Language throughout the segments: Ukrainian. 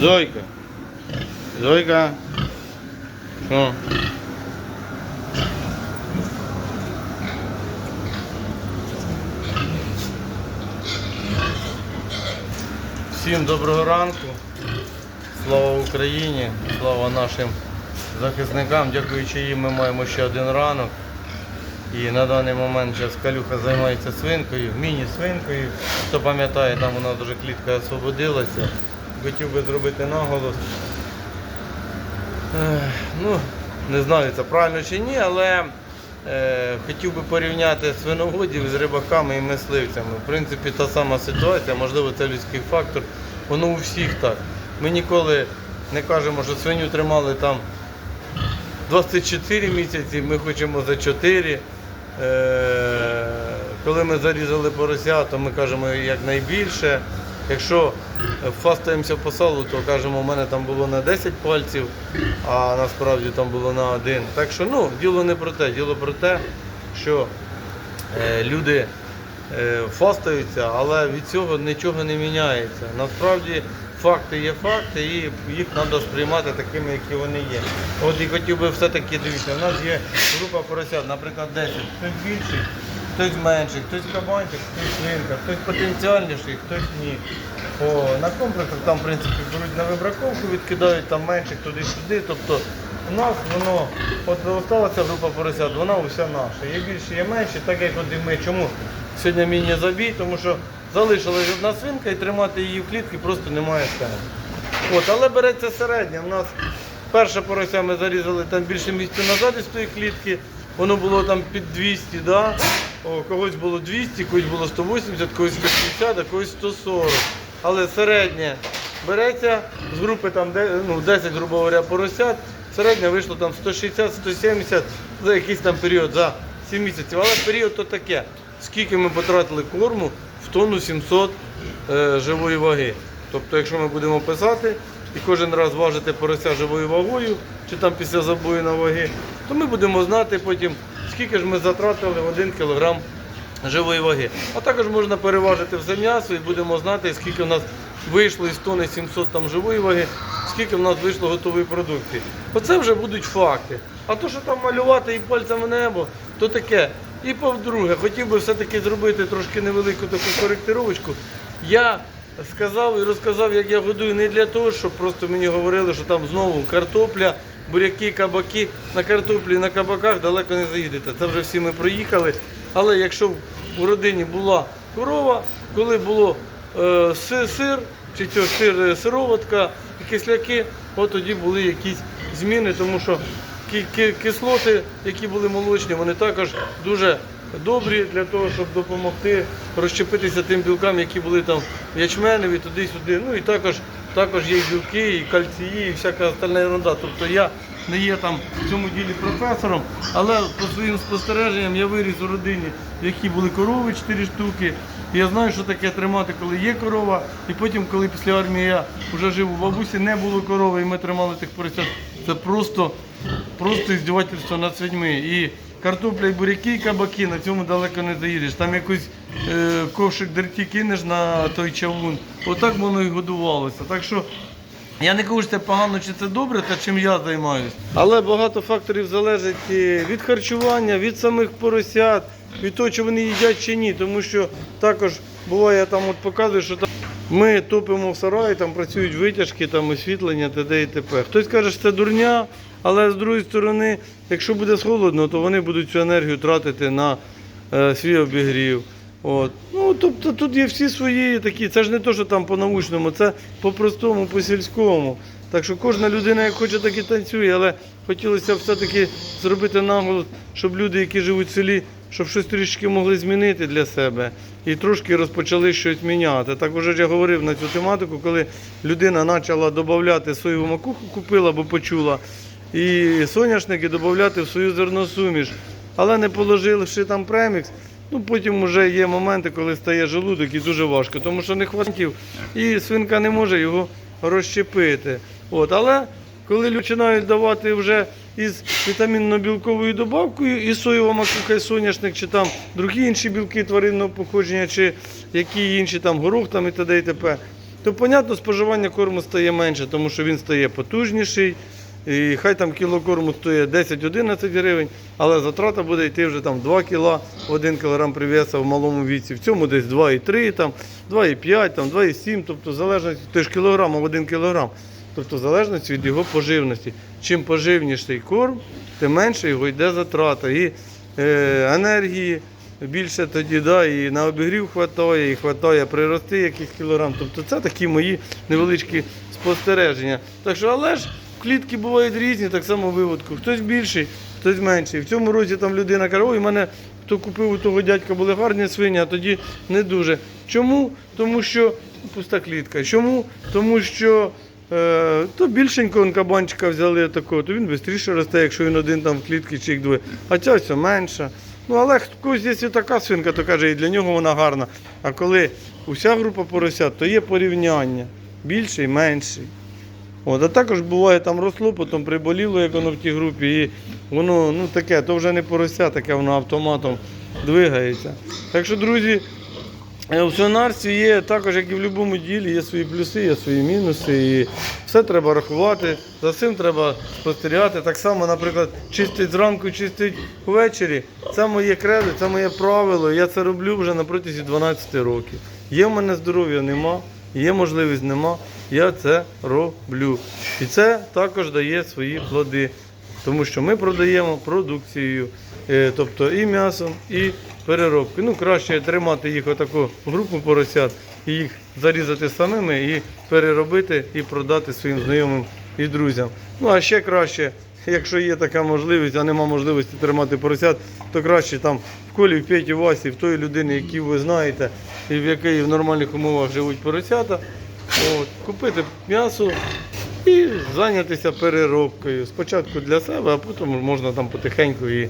Зойка. Зойка. Що? Всім доброго ранку. Слава Україні, слава нашим захисникам. Дякуючи їм ми маємо ще один ранок. І на даний момент зараз Калюха займається свинкою, міні-свинкою. Хто пам'ятає, там у нас вже клітка освободилася. Хотів би зробити наголос. Ну, не знаю, це правильно чи ні, але е, хотів би порівняти свиноводів з рибаками і мисливцями. В принципі, та сама ситуація, можливо, це людський фактор. Воно у всіх так. Ми ніколи не кажемо, що свиню тримали там 24 місяці, ми хочемо за 4. Е, коли ми зарізали порося, то ми кажемо якнайбільше. Якщо фастаємося по салу, то кажемо, у мене там було на 10 пальців, а насправді там було на один. Так що ну, діло не про те, діло про те, що е, люди е, фастаються, але від цього нічого не міняється. Насправді факти є факти, і їх треба сприймати такими, які вони є. От і хотів би все-таки дивіться, у нас є група поросят, наприклад, 10, хтось більший, хтось менший, хтось кабанчик, хтось свинка, хтось потенціальніший, хтось ні. О, на комплексах там, в принципі, беруть на вибраковку, відкидають там менших туди-сюди. Тобто у нас воно, от залишилася група поросят, вона уся наша. Є більше, є менше, так як от і ми. Чому сьогодні міні-забій? Тому що залишилась одна свинка і тримати її в клітці просто немає сенсу. Але береться середня. У нас перше порося ми зарізали там більше місця назад із тої клітки. Воно було там під 200, да? О, когось було 200, когось було 180, когось 150, а когось 140. Але середнє береться з групи там, ну, 10, грубо говоря, поросят. Середнє вийшло там 160-170 за якийсь там період, за 7 місяців. Але період то таке. Скільки ми потратили корму в тонну 700 е, живої ваги. Тобто, якщо ми будемо писати і кожен раз важити порося живою вагою, чи там після забою на ваги, то ми будемо знати потім, скільки ж ми затратили в 1 кілограм живої ваги. А також можна переважити все м'ясо і будемо знати, скільки в нас вийшло із тони 700 там живої ваги, скільки в нас вийшло готової продукції. Оце вже будуть факти. А то, що там малювати і пальцем в небо, то таке. І по-друге, хотів би все-таки зробити трошки невелику таку коректировочку. Я сказав і розказав, як я годую не для того, щоб просто мені говорили, що там знову картопля, буряки, кабаки. На картоплі, на кабаках далеко не заїдете. Це вже всі ми проїхали. Але якщо у родині була корова, коли було е, сир, чи цього сир, е, сироватка кисляки, от тоді були якісь зміни, тому що ки- ки- кислоти, які були молочні, вони також дуже добрі для того, щоб допомогти розщепитися тим білкам, які були там ячменеві, туди-сюди. Ну і також, також є білки, і кальції, і всяка остальна ерунда. Тобто я не є там в цьому ділі професором, але по своїм спостереженням я виріс у родині, в якій були корови 4 штуки. Я знаю, що таке тримати, коли є корова. І потім, коли після армії я вже жив у бабусі, не було корови, і ми тримали тих поросят. Це просто, просто іздівательство над людьми. І картопля, і буряки, і кабаки, на цьому далеко не заїдеш. Там якийсь е, ковшик дерті кинеш на той чавун. Отак воно і годувалося. Так що я не кажу, що це погано чи це добре, та чим я займаюся. Але багато факторів залежить від харчування, від самих поросят, від того, чи вони їдять чи ні. Тому що також буває, я там от показую, що там ми топимо в сараї, там працюють витяжки, там освітлення, т.д. і т.п. Хтось каже, що це дурня, але з другої сторони, якщо буде холодно, то вони будуть цю енергію тратити на е, свій обігрів. От. Ну, тобто тут є всі свої такі, це ж не то, що там по-научному, це по-простому, по-сільському. Так що кожна людина, як хоче, так і танцює, але хотілося все-таки зробити наголос, щоб люди, які живуть в селі, щоб щось трішки могли змінити для себе і трошки розпочали щось міняти. Так вже ж я говорив на цю тематику, коли людина почала додати соєву макуху, купила або почула, і соняшники додати в свою зерносуміш, але не положивши там премікс. Ну, потім вже є моменти, коли стає желудок і дуже важко, тому що не хватів, і свинка не може його розщепити. От, але коли починають давати вже із вітамінно-білковою добавкою, і соєва макуха, і соняшник, чи там другі інші білки тваринного походження, чи які інші там горох там і т.д. і т.п. то, понятно, споживання корму стає менше, тому що він стає потужніший. І хай там кіло корму стоїть 10-11 гривень, але затрата буде йти вже там 2 кіла, 1 кілограм прив'яса в малому віці. В цьому десь 2,3, там, 2,5, там, 2,7, тобто залежності, то ж кілограм, а в 1 кілограм. Тобто залежності від його поживності. Чим поживніший корм, тим менше його йде затрата. І е, енергії більше тоді, да, і на обігрів хватає, і хватає прирости якийсь кілограм. Тобто це такі мої невеличкі спостереження. Так що, але ж клітки бувають різні, так само виводку. Хтось більший, хтось менший. В цьому році там людина каже, ой, у мене хто купив у того дядька були гарні свині, а тоді не дуже. Чому? Тому що пуста клітка. Чому? Тому що е, то більшенько кабанчика взяли такого, то він швидше росте, якщо він один там в клітці чи їх двоє. А ця все менша. Ну, але хтось, якщо така свинка, то каже, і для нього вона гарна. А коли уся група поросят, то є порівняння. Більший, менший. От, а також буває там росло, потім приболіло, як воно в тій групі, і воно ну, таке, то вже не порося, таке воно автоматом двигається. Так що, друзі, е, в свинарстві є також, як і в будь-якому ділі, є свої плюси, є свої мінуси. І все треба рахувати, за цим треба спостерігати. Так само, наприклад, чистить зранку, чистить ввечері. Це моє кредо, це моє правило. Я це роблю вже на протязі 12 років. Є в мене здоров'я, нема, є можливість, нема. Я це роблю. І це також дає свої плоди. Тому що ми продаємо продукцію, е, тобто і м'ясо, і переробки. Ну, краще тримати їх отаку групу поросят і їх зарізати самими і переробити і продати своїм знайомим і друзям. Ну а ще краще, якщо є така можливість, а нема можливості тримати поросят, то краще там в колі, в Петі, Васі, в тої людини, які ви знаєте, і в якій в нормальних умовах живуть поросята, от, купити м'ясо і зайнятися переробкою. Спочатку для себе, а потім можна там потихеньку і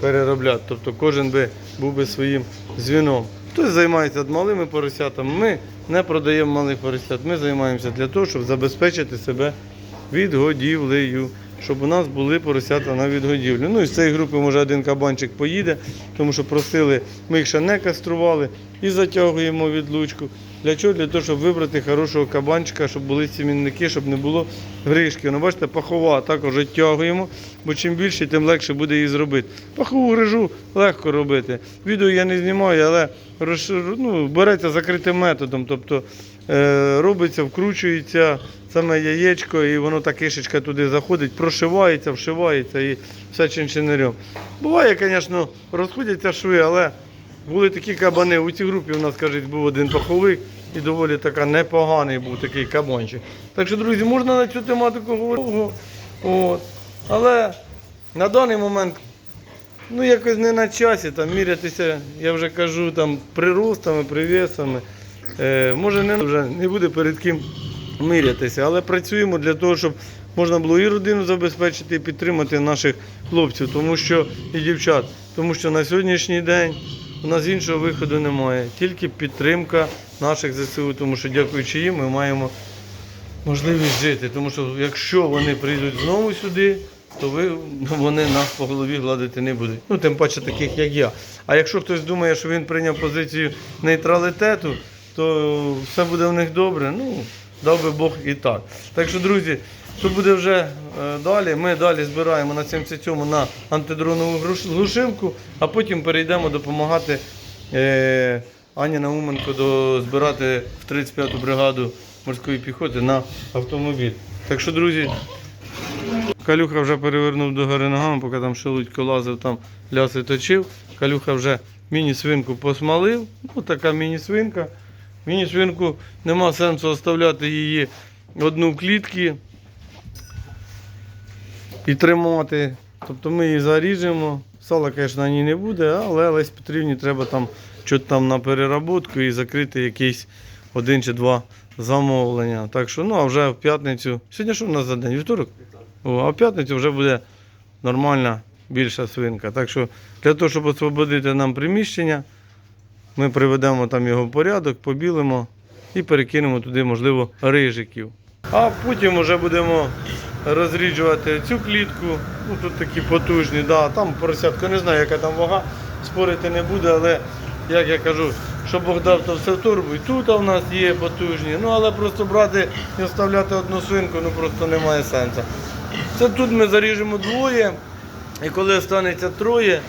переробляти. Тобто кожен би був би своїм звіном. Хтось займається малими поросятами. Ми не продаємо малих поросят. Ми займаємося для того, щоб забезпечити себе відгодівлею, щоб у нас були поросята на відгодівлю. Ну і з цієї групи може один кабанчик поїде, тому що просили, ми їх ще не кастрували і затягуємо відлучку. Для чого? Для того, щоб вибрати хорошого кабанчика, щоб були сімінники, щоб не було гришки. Ну, бачите, пахова також відтягуємо, бо чим більше, тим легше буде її зробити. Пахову грижу легко робити. Відео я не знімаю, але ну, береться закритим методом. Тобто е, робиться, вкручується саме яєчко, і воно та кишечка туди заходить, прошивається, вшивається і все чинчинарем. Буває, звісно, розходяться шви, але були такі кабани. У цій групі у нас, кажуть, був один паховик і доволі така непоганий був такий кабанчик. Так що, друзі, можна на цю тематику говорити. От. Але на даний момент ну, якось не на часі там мірятися, я вже кажу, там приростами, привісами. Е, може, не, вже не буде перед ким мирятися, але працюємо для того, щоб можна було і родину забезпечити, і підтримати наших хлопців, тому що і дівчат. Тому що на сьогоднішній день у нас іншого виходу немає, тільки підтримка наших ЗСУ, тому що дякуючи їм ми маємо можливість жити. Тому що якщо вони прийдуть знову сюди, то ви, ну, вони нас по голові гладити не будуть. Ну, тим паче таких, як я. А якщо хтось думає, що він прийняв позицію нейтралітету, то все буде в них добре. Ну, дав би Бог і так. Так що, друзі, то буде вже е, далі. Ми далі збираємо на 77-му на антидронову глушилку, а потім перейдемо допомагати е, Ані Науменко до, збирати в 35-ту бригаду морської піхоти на автомобіль. Так що, друзі, Калюха вже перевернув до гори ногами, поки там шелудько лазив, там ляси точив. Калюха вже міні-свинку посмалив. Ну, така міні-свинка. Міні-свинку нема сенсу оставляти її одну в клітці і тримати. Тобто ми її заріжемо. Сала, звісно, на ній не буде, але Лесь Петрівні треба там щось там на переработку і закрити якийсь один чи два замовлення. Так що, ну а вже в п'ятницю. Сьогодні що в нас за день? Вівторок? А в п'ятницю вже буде нормальна більша свинка. Так що для того, щоб освободити нам приміщення, ми приведемо там його в порядок, побілимо і перекинемо туди, можливо, рижиків. А потім вже будемо розріджувати цю клітку. Ну, тут такі потужні, да, там поросятка, не знаю, яка там вага, спорити не буде, але як я кажу, що Бог дав, то все в турбу. І тут у нас є потужні. Ну але просто брати і оставляти одну свинку, ну просто немає сенсу. Це тут ми заріжемо двоє, і коли останеться троє,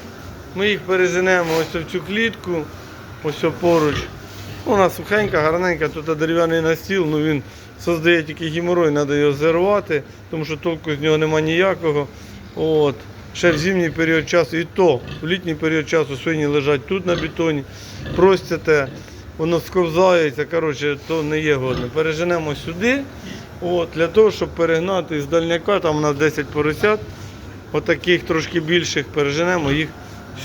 ми їх переженемо ось в цю клітку, ось поруч. Вона сухенька, гарненька, тут дерев'яний настіл, ну він создає тільки геморой, треба його зірвати, тому що толку з нього немає ніякого. От. Ще в зимній період часу, і то в літній період часу свині лежать тут на бетоні, простяте, воно сковзається, коротше, то не є годно. Переженемо сюди, от, для того, щоб перегнати з дальняка, там у нас 10 поросят, отаких трошки більших переженемо їх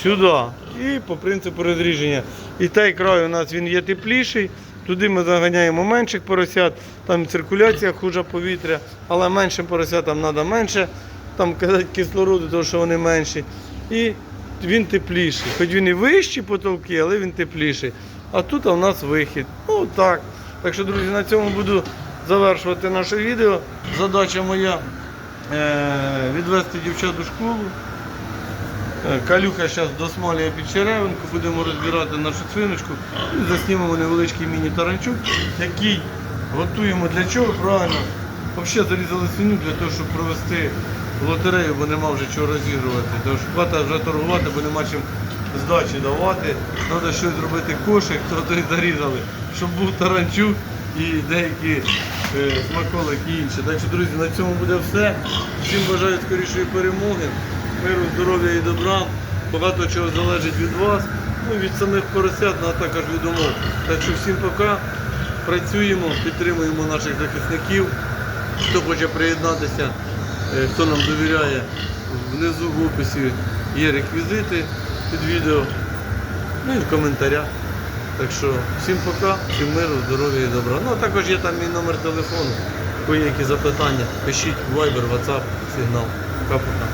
сюди. І по принципу розріження. І той край у нас він є тепліший. Туди ми заганяємо менших поросят, там циркуляція хужа повітря, але меншим поросятам треба менше там казати, кислороду, тому що вони менші. І він тепліший. Хоч він і вищі потолки, але він тепліший. А тут у нас вихід. Ну так. Так що, друзі, на цьому буду завершувати наше відео. Задача моя е- відвести дівчат у школу. Е, Калюха зараз досмалює під черевинку, будемо розбирати нашу свиночку і заснімемо невеличкий міні-таранчук, який готуємо для чого, правильно? Взагалі зарізали свиню для того, щоб провести лотерею, бо нема вже чого розігрувати. Тому хвата вже торгувати, бо нема чим здачі давати. Треба щось зробити кошик, то то зарізали, щоб був таранчук і деякі е, смаколики і інші. Так що, друзі, на цьому буде все. Всім бажаю скорішої перемоги миру, здоров'я і добра. Багато чого залежить від вас, ну від самих поросят, ну, а також від умов. Так що всім пока. Працюємо, підтримуємо наших захисників. Хто хоче приєднатися, е, хто нам довіряє, внизу в описі є реквізити під відео. Ну і в коментарях. Так що всім пока, всім миру, здоров'я і добра. Ну а також є там мій номер телефону. Кої які запитання, пишіть Viber, WhatsApp, сигнал. Пока-пока.